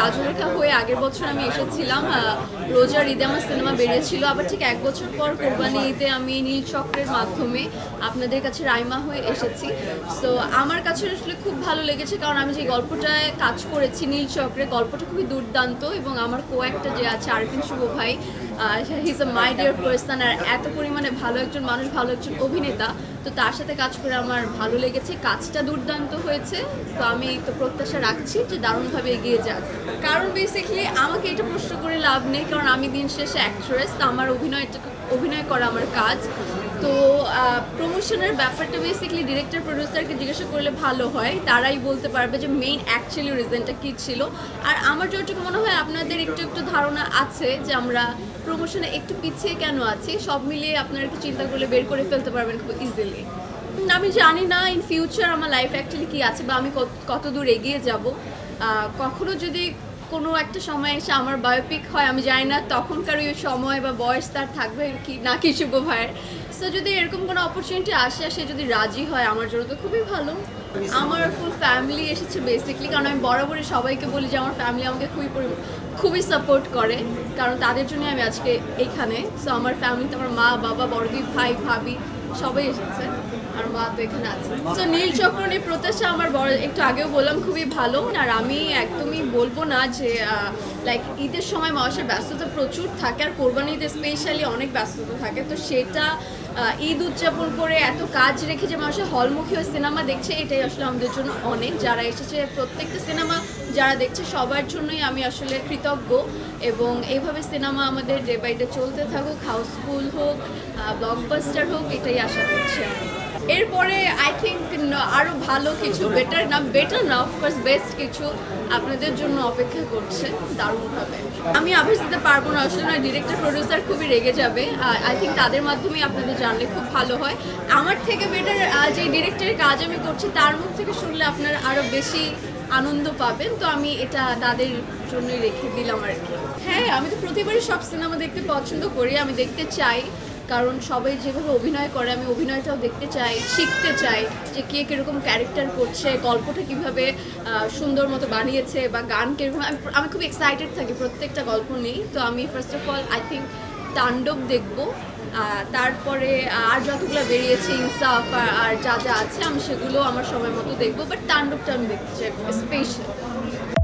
কাজলেখা হয়ে আগের বছর আমি এসেছিলাম রোজার ঈদে আমার সিনেমা বেরিয়েছিল, আবার ঠিক এক বছর পর কোরবানি ঈদে আমি নীল চক্রের মাধ্যমে আপনাদের কাছে রাইমা হয়ে এসেছি। সো আমার কাছে আসলে খুব ভালো লেগেছে, কারণ আমি যে গল্পটায় কাজ করেছি নীল চক্রে, গল্পটা খুবই দুর্দান্ত এবং আমার কো একটা যে আছে আরফিন শুভ ভাই his a my dear person আর এত পরিমাণে ভালো একজন মানুষ, ভালো একজন অভিনেতা, তো তার সাথে কাজ করে আমার ভালো লেগেছে, কাজটা দুর্দান্ত হয়েছে। তো আমি তো প্রত্যাশা রাখছি যে দারুণভাবে এগিয়ে যাক। কারণ বেসিক্যালি আমাকে এটা প্রশ্ন করে লাভ নেই, কারণ আমি দিন শেষে অ্যাক্ট্রেস তো আমার অভিনয়টা, অভিনয় করা আমার কাজ। তো প্রমোশনের ব্যাপারটা বেসিক্যালি ডিরেক্টর প্রডিউসারকে জিজ্ঞাসা করলে ভালো হয়। তারাই বলতে পারবে যে মেইন অ্যাকচুয়ালি রিজনটা কী ছিল। আর আমার যতটুকু মনে হয় আপনাদের একটু একটু ধারণা আছে যে আমরা প্রমোশনে একটু পিছিয়ে কেন আছি? সব মিলিয়ে আপনারা একটু চিন্তা করলে বের করে ফেলতে পারবেন খুব ইজিলি আমি জানি না ইন ফিউচার আমার লাইফ অ্যাকচুয়ালি কী আছে বা আমি কত- দূর এগিয়ে যাব। কখনো যদি কোনো একটা সময় এসে আমার বায়োপিক হয়, আমি জানি না তখনকার ওই সময় বা বয়স তার থাকবে কি, না কি শুভ ভাইয়ের। সো যদি এরকম কোনো অপরচুনিটি আসে, সে যদি রাজি হয়, আমার জন্য তো খুবই ভালো। আমার ফুল ফ্যামিলি এসেছে বেসিকলি কারণ আমি বরাবরই সবাইকে বলি যে আমার ফ্যামিলি আমাকে খুবই খুবই সাপোর্ট করে, কারণ তাদের জন্য আমি আজকে এইখানে সো আমার ফ্যামিলিতে আমার মা, বাবা বড়দি ভাই, ভাবি সবাই এসেছে। আর মা তো এখানে আছে। তো নীল চক্র নিয়ে প্রত্যাশা আমার বড় একটু আগেও বললাম, খুবই ভালো। আর আমি একদমই বলব না যে লাইক ঈদের সময় মানুষের ব্যস্ততা প্রচুর থাকে। আর কোরবানি ঈদে স্পেশালি অনেক ব্যস্ততা থাকে। তো সেটা ঈদ উদযাপন করে এত কাজ রেখে যে মানুষের হলমুখী হয়ে সিনেমা দেখছে, এটাই আসলে আমাদের জন্য অনেক। যারা এসেছে, প্রত্যেকটা সিনেমা যারা দেখছে, সবার জন্যই আমি আসলে কৃতজ্ঞ। এবং এইভাবে সিনেমা আমাদের ডে বাই ডে চলতে থাকুক হাউসফুল হোক ব্লকবাস্টার হোক, এটাই আশা করছি। এরপরে আই থিঙ্ক আরও ভালো কিছু বেটার না বেটার না অফকোর্স বেস্ট কিছু আপনাদের জন্য অপেক্ষা করছে, দারুণভাবে। আমি আভাস দিতে পারব না, আসলে ডিরেক্টর প্রডিউসার খুবই রেগে যাবে। আই থিঙ্ক তাদের মাধ্যমে আপনাদের জানলে খুব ভালো হয়। আমার থেকে বেটার যে ডিরেক্টরের কাজ আমি করছি, তার মুখ থেকে শুনলে আপনারা আরও বেশি আনন্দ পাবেন। তো আমি এটা তাদের জন্যই রেখে দিলাম আর কি। হ্যাঁ আমি তো প্রতিবারই সব সিনেমা দেখতে পছন্দ করি, আমি দেখতে চাই। কারণ সবাই যেভাবে অভিনয় করে, আমি অভিনয়টাও দেখতে চাই, শিখতে চাই যে কে কীরকম ক্যারেক্টার করছে, গল্পটা কীভাবে সুন্দর মতো বানিয়েছে বা গান কীরকম। আমি আমি খুব এক্সাইটেড থাকি প্রত্যেকটা গল্প নিয়েই। তো আমি first of all I think Tandav দেখব। তারপরে আর যতগুলো বেরিয়েছে, ইনসাফ আর- আর যা যা আছে, আমি সেগুলো আমার সময় মতো দেখব। বাট তাণ্ডবটা আমি দেখতে চাই স্পেশাল